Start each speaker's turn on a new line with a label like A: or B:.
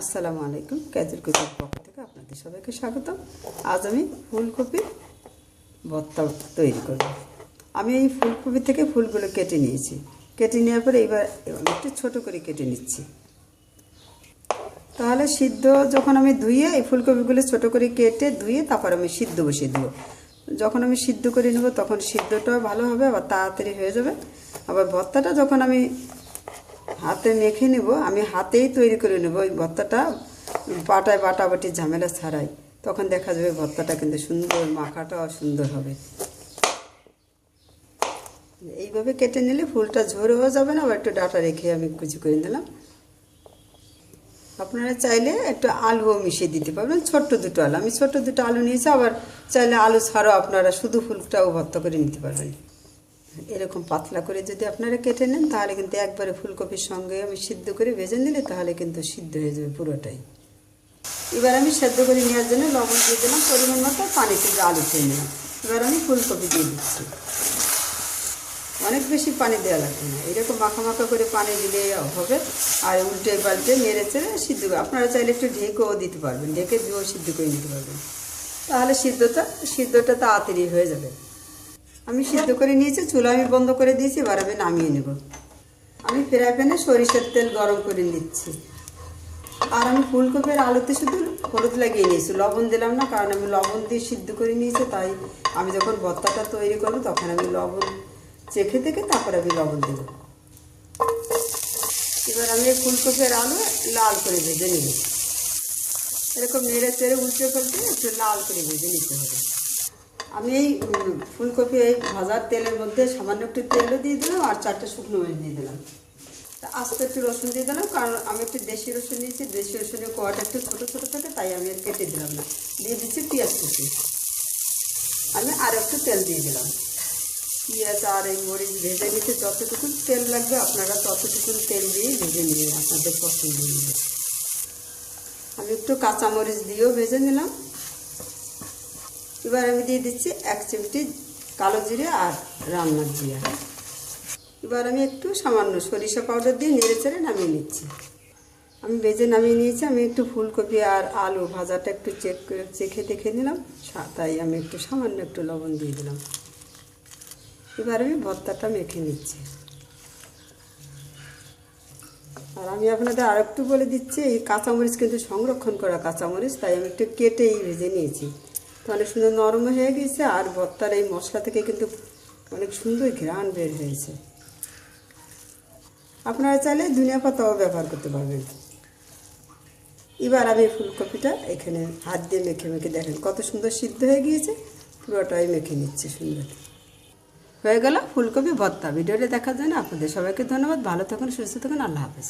A: আসসালামু আলাইকুম ক্যাজুর কুচির পক্ষ থেকে আপনাদের সবাইকে স্বাগতম। আজ আমি ফুলকপি ভর্তা তৈরি করব। আমি এই ফুলকপি থেকে ফুলগুলো কেটে নিয়েছি। কেটে নেওয়ার পরে এবার এবার একটু ছোটো করে কেটে নিচ্ছি। তাহলে সিদ্ধ যখন আমি ধুয়ে এই ফুলকপিগুলো ছোটো করে কেটে ধুয়ে তারপর আমি সিদ্ধ বসিয়ে দেবো। যখন আমি সিদ্ধ করে নেব তখন সিদ্ধটাও ভালো হবে, আবার তাড়াতাড়ি হয়ে যাবে। আবার ভর্তাটা যখন আমি হাতে মেখে নেব, আমি হাতেই তৈরি করে নেব ওই ভর্তাটা বাটায় বাটাবাটি ঝামেলা ছাড়াই। তখন দেখা যাবে ভর্তাটা কিন্তু সুন্দর, মাখাটাও সুন্দর হবে। এইভাবে কেটে নিলে ফুলটা ঝরেও যাবে না, আবার একটু ডাটা রেখে আমি কুচি করে নিলাম। আপনারা চাইলে একটু আলুও মিশিয়ে দিতে পারবেন, ছোট্ট দুটো আলু। আমি ছোট্ট দুটো আলু নিয়েছি, আবার চাইলে আলু ছাড়াও আপনারা শুধু ফুলটাও ভর্তা করে নিতে পারবেন। এরকম পাতলা করে যদি আপনারা কেটে নেন, তাহলে কিন্তু একবারে ফুলকপির সঙ্গে আমি সিদ্ধ করে ভেজে নিলে তাহলে কিন্তু সিদ্ধ হয়ে যাবে পুরোটাই। এবার আমি সেদ্ধ করে নেওয়ার জন্য লবণ দিয়ে দিলাম, পরিমাণ মতো পানি থেকে আলু খেয়ে নিলাম। এবার আমি ফুলকপি দিয়ে দিচ্ছি। অনেক বেশি পানি দেওয়া লাগবে না। এরকম মাখা মাখা করে পানি দিলে হবে, আর উল্টে পাল্টে নেড়ে চেড়ে সিদ্ধ আপনারা চাইলে একটু ঢেকেও দিতে পারবেন, ঢেকে দিয়েও সিদ্ধ করে নিতে পারবেন। তাহলে সিদ্ধটা সিদ্ধটা তাড়াতাড়ি হয়ে যাবে। আমি সিদ্ধ করে নিয়েছি, চুলা আমি বন্ধ করে দিয়েছি, এবার আমি নামিয়ে নেব। আমি ফ্রাই প্যানে সরিষার তেল গরম করে নিচ্ছি। আর আমি ফুলকপির আলুতে শুধু হলুদ লাগিয়ে নিয়েছি, লবণ দিলাম না, কারণ আমি লবণ দিয়ে সিদ্ধ করে নিয়েছি, তাই আমি যখন ভর্তাটা তৈরি করব তখন আমি লবণ চেখে থেকে তারপর আমি লবণ দেবো। এবার আমি ফুলকপির আলু লাল করে ভেজে নিব। এরকম নেড়ে চেড়ে উল্টে পাল্টে একটু লাল করে ভেজে নিতে হবে। আমি এই ফুলকপি এই ভাজার তেলের মধ্যে সামান্য একটু তেলও দিয়ে দিলাম আর চারটে শুকনো মরিচ দিয়ে দিলাম। তা আস্তে একটু রসুন দিয়ে দিলাম, কারণ আমি একটু দেশি রসুন নিয়েছি, দেশি রসুনের কোয়াটা একটু ছোটো ছোটো থাকে, তাই আমি আর কেটে দিলাম না। দিয়ে দিচ্ছি পেঁয়াজ কুচি। আমি আর একটু তেল দিয়ে দিলাম। পেঁয়াজ আর এই মরিচ ভেজে নিতে যতটুকু তেল লাগবে, আপনারা ততটুকু তেল দিয়ে ভেজে নিন আপনাদের পছন্দ আমি একটু কাঁচামরিচ দিয়েও ভেজে নিলাম। এবার আমি দিয়ে দিচ্ছি এক চিমটি কালো জিরে আর রান্নার জিরা এবার আমি একটু সামান্য সরিষা পাউডার দিয়ে নেড়ে চেড়ে নামিয়ে নিচ্ছি। আমি ভেজে নামিয়ে নিয়েছি, আমি একটু ফুলকপি আর আলু ভাজাটা একটু চেক করে চেখে দেখে নিলাম তাই আমি একটু সামান্য একটু লবণ দিয়ে দিলাম। এবার আমি ভর্তাটা মেখে নিচ্ছি। আর আমি আপনাদের আর একটু বলে দিচ্ছি, এই কাঁচামরিচ কিন্তু সংরক্ষণ করা কাঁচামরিচ, তাই আমি একটু কেটেই ভেজে নিয়েছি। অনেক সুন্দর নরম হয়ে গেছে আর ভর্তার এই মশলা থেকে কিন্তু অনেক সুন্দর ঘ্রাণ বের হয়েছে। আপনারা চাইলে ধনিয়া পাতাও ব্যবহার করতে পারবেন। এবার আমি ফুলকপিটা এখানে হাত দিয়ে মেখে মেখে দেখেন কত সুন্দর সিদ্ধ হয়ে গিয়েছে, পুরোটাই মেখে নিচ্ছে সুন্দর। হয়ে গেল ফুলকপি ভর্তা। ভিডিওটা দেখার জন্য আপনাদের সবাইকে ধন্যবাদ। ভালো থাকুন, সুস্থ থাকুন। আল্লাহ হাফেজ।